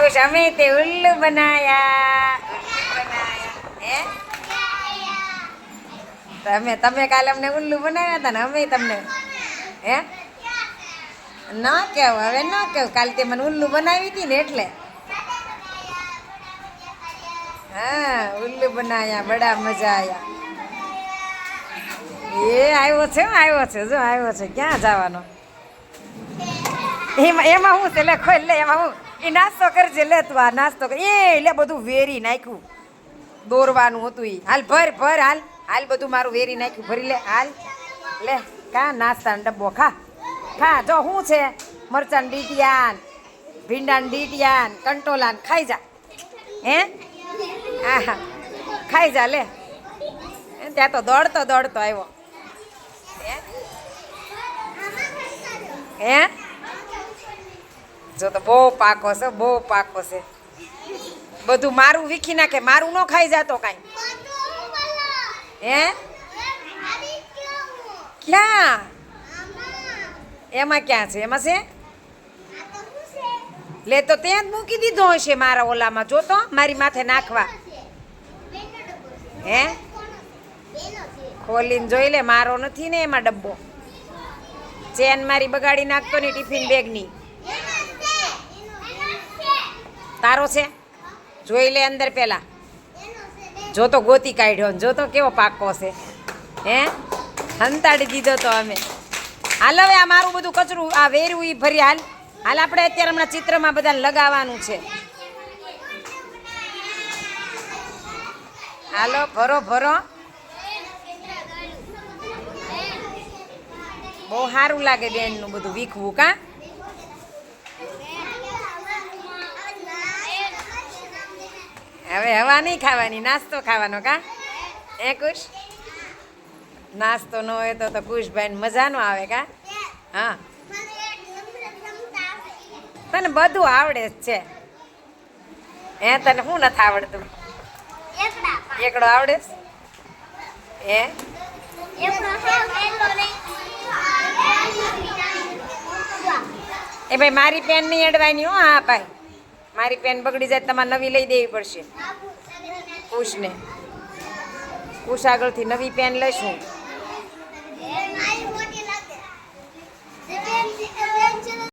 ખુશ અમે તે ઉલ્લુ બનાયા. તમે તમે કાલે અમને ઉલ્લુ બનાવ્યા હતા ને, અમે તમને. હે? ના કેવું, હવે ના કેવું. કાલે તે મને ઉલ્લુ બનાવી હતી ને એટલે. હા, ઉલ્લુ બનાયા, બડા મજા આયા. એ આવ્યો છે આવ્યો છે, જો, આવ્યો છે. ક્યાં જવાનો? એમાં એમાં હું તે લે ખોલ લે, એમાં હું. એ નાસ્તો કરજે લે તું આ નાસ્તો કર એ લે બધું વેરી નાખ્યું. દોરવાનું હતું એ હાલ ભર ભર, હાલ. હાલ બધું મારું વેરી નાખ્યું. ભરી લે, હાલ. લે, કા નાસ્તાનો ડબ્બો ખા. ખા, જો શું છે? મરચાં ડીટિયાન ભીંડાન ડીટિયાન કંટોલાન ખાઈ જા. હે? આહા. ખાઈ જા, લે. ત્યાં તો દોડતો દોડતો આવ્યો. હે? જો તો બહુ પાકો છે, બહુ પાકો છે. બધું મારું વીખી નાખે, મારું ન ખાઈ જાતો કાંઈ. હે? ક્યાં? એમાં ક્યાં છે? એમાં છે? લે તો ત્યાં જ મૂકી દીધો હશે મારા ઓલામાં, જો તો, મારી માથે નાખવા. હે? ખોલીને જોઈ લે, મારો નથી ને એમાં ડબ્બો. ચેન મારી બગાડી નાખતો ને ટિફિન બેગની. તારો છે? જોઈ લે અંદર પહેલાં જો તો ગોતી કાઢ્યો જો તો કેવો પાકો છે. હે? હંતાડી દીધો તો અમે. હાલ હવે આ મારું બધું કચરું, આ વેરું ઈ ભરી હાલ. હાલ આપણે અત્યારે હમણાં ચિત્રમાં બધા લગાવવાનું છે. હાલો, ભરો ભરો. બહુ સારું લાગે બેનનું બધું વીખવું, કા? હવે હવા નહીં ખાવાની, નાસ્તો ખાવાનો કા? એ કુશ? નાસ્તો ન હોય તો તો કુશભાઈ મજાનો આવે કા? હા. તને બધું આવડે જ છે. એ તને શું નથી આવડતું? એકડો આવડે છે? હે? એ ભાઈ મારી પેન નહીં અડવાની હો, હા, ભાઈ. મારી પેન બગડી જાય તમારે નવી લઈ દેવી પડશે. કુશને. કુશ આગળથી નવી પેન લઈશું.